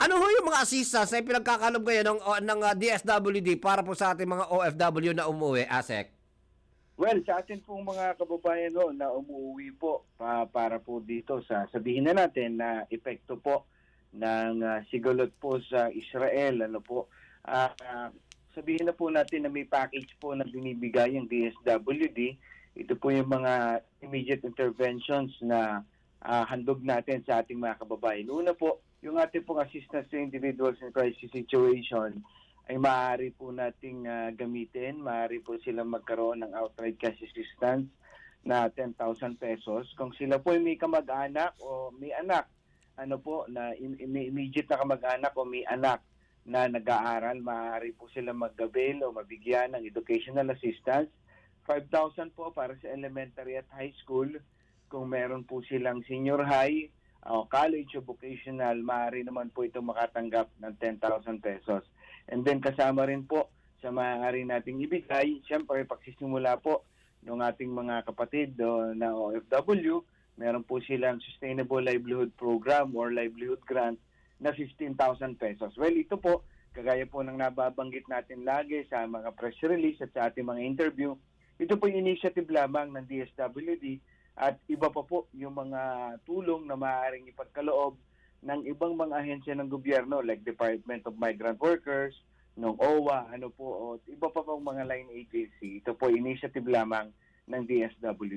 Ano ho yung mga assistance na pinagkakalob ngayon ng, ng ah, DSWD para po sa ating mga OFW na umuwi, ASEC? Well, sa atin pong mga kababayan no, na umuwi po pa, para po dito sa sabihin na natin na epekto po ng ah, sigolot po sa Israel ano po Ah, ah, sabihin na po natin na may package po na binibigay ang DSWD ito po yung mga immediate interventions na ah, handog natin sa ating mga kababayan. Una po, yung ating pong assistance to individuals in crisis situation ay maaari po nating ah, gamitin. Maaari po sila magkaroon ng outright cash assistance na 10,000 pesos. Kung sila po ay may kamag-anak o may anak, ano po, na may immediate na kamag-anak o may anak na nag-aaral, maaari po sila mag-avail o mabigyan ng educational assistance. 5,000 po para sa elementary at high school. Kung meron po silang senior high o college o vocational, maaari naman po ito makatanggap ng 10,000 pesos. And then kasama rin po sa maaari nating ibigay, siyempre pagsisimula po ng ating mga kapatid o, na OFW, meron po silang Sustainable Livelihood Program or Livelihood Grant na 15,000 pesos. Well, ito po, kagaya po ng nababanggit natin lagi sa mga press release at sa ating mga interview, ito po yung initiative lamang ng DSWD at iba pa po yung mga tulong na maaaring ipagkaloob ng ibang mga ahensya ng gobyerno like Department of Migrant Workers, ng OWA, ano po, o iba pa pong mga line agency. Ito po initiative lamang ng DSWD.